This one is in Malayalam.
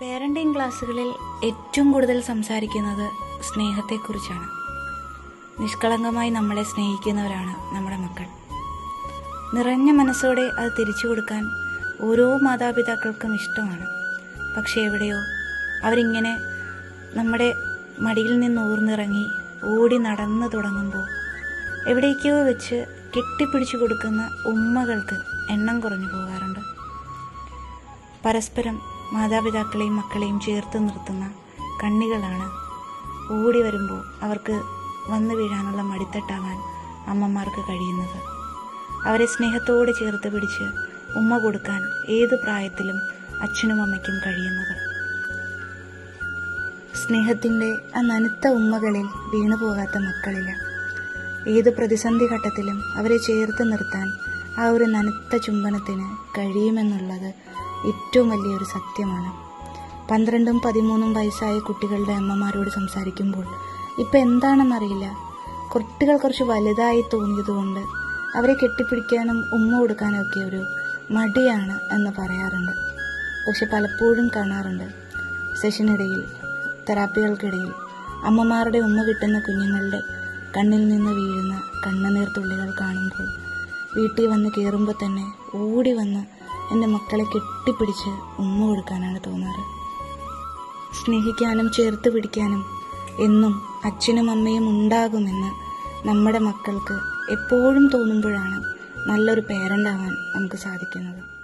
പേരന്റിംഗ് ക്ലാസ്സുകളിൽ ഏറ്റവും കൂടുതൽ സംസാരിക്കുന്നത് സ്നേഹത്തെക്കുറിച്ചാണ്. നിഷ്കളങ്കമായി നമ്മളെ സ്നേഹിക്കുന്നവരാണ് നമ്മുടെ മക്കൾ. നിറഞ്ഞ മനസ്സോടെ അത് തിരിച്ചു കൊടുക്കാൻ ഓരോ മാതാപിതാക്കൾക്കും ഇഷ്ടമാണ്. പക്ഷേ എവിടെയോ അവരിങ്ങനെ നമ്മുടെ മടിയിൽ നിന്ന് ഊർന്നിറങ്ങി ഓടി നടന്നു തുടങ്ങുമ്പോൾ എവിടേക്കോ വെച്ച് കെട്ടിപ്പിടിച്ചു കൊടുക്കുന്ന ഉമ്മകൾക്ക് എണ്ണം കുറഞ്ഞു പോകാറുണ്ട്. പരസ്പരം മാതാപിതാക്കളെയും മക്കളെയും ചേർത്ത് നിർത്തുന്ന കണ്ണികളാണ്. ഓടി വരുമ്പോൾ അവർക്ക് വന്നു വീഴാനുള്ള മടിത്തട്ടാവാൻ അമ്മമാർക്ക് കഴിയുന്നത്. അവരെ സ്നേഹത്തോടെ ചേർത്ത് പിടിച്ച് ഉമ്മ കൊടുക്കാൻ ഏതു പ്രായത്തിലും അച്ഛനും അമ്മയ്ക്കും കഴിയുന്നത്. സ്നേഹത്തിന്റെ ആ നനുത്ത ഉമ്മകളിൽ വീണു പോകാത്ത മക്കളില്ല ഏത് പ്രതിസന്ധി ഘട്ടത്തിലും അവരെ ചേർത്ത് നിർത്താൻ ആ ഒരു നനുത്ത ചുംബനത്തിന് കഴിയുമെന്നുള്ളത് ഏറ്റവും വലിയൊരു സത്യമാണ്. പന്ത്രണ്ടും പതിമൂന്നും വയസ്സായ കുട്ടികളുടെ അമ്മമാരോട് സംസാരിക്കുമ്പോൾ ഇപ്പം എന്താണെന്നറിയില്ല. കുട്ടികൾ കുറച്ച് വലുതായി തോന്നിയതുകൊണ്ട് അവരെ കെട്ടിപ്പിടിക്കാനും ഉമ്മ കൊടുക്കാനും ഒക്കെ ഒരു മടിയാണ് എന്ന് പറയാറുണ്ട്. പക്ഷെ പലപ്പോഴും കാണാറുണ്ട്. സെഷനിടയിൽ തെറാപ്പികൾക്കിടയിൽ അമ്മമാരുടെ ഉമ്മ കിട്ടുന്ന കുഞ്ഞുങ്ങളുടെ കണ്ണിൽ നിന്ന് വീഴുന്ന കണ്ണുനീർ തുള്ളികൾ കാണുമ്പോൾ വീട്ടിൽ വന്ന് കയറുമ്പോൾ തന്നെ ഓടി വന്ന് എന്റെ മക്കളെ കെട്ടിപ്പിടിച്ച് ഉമ്മ കൊടുക്കാനാണ് തോന്നാറ്. സ്നേഹിക്കാനും ചേർത്ത് പിടിക്കാനും എന്നും അച്ഛനും അമ്മയും ഉണ്ടാകുമെന്ന് നമ്മുടെ മക്കൾക്ക് എപ്പോഴും തോന്നുമ്പോഴാണ് നല്ലൊരു പേരന്റാവാൻ നമുക്ക് സാധിക്കുന്നത്.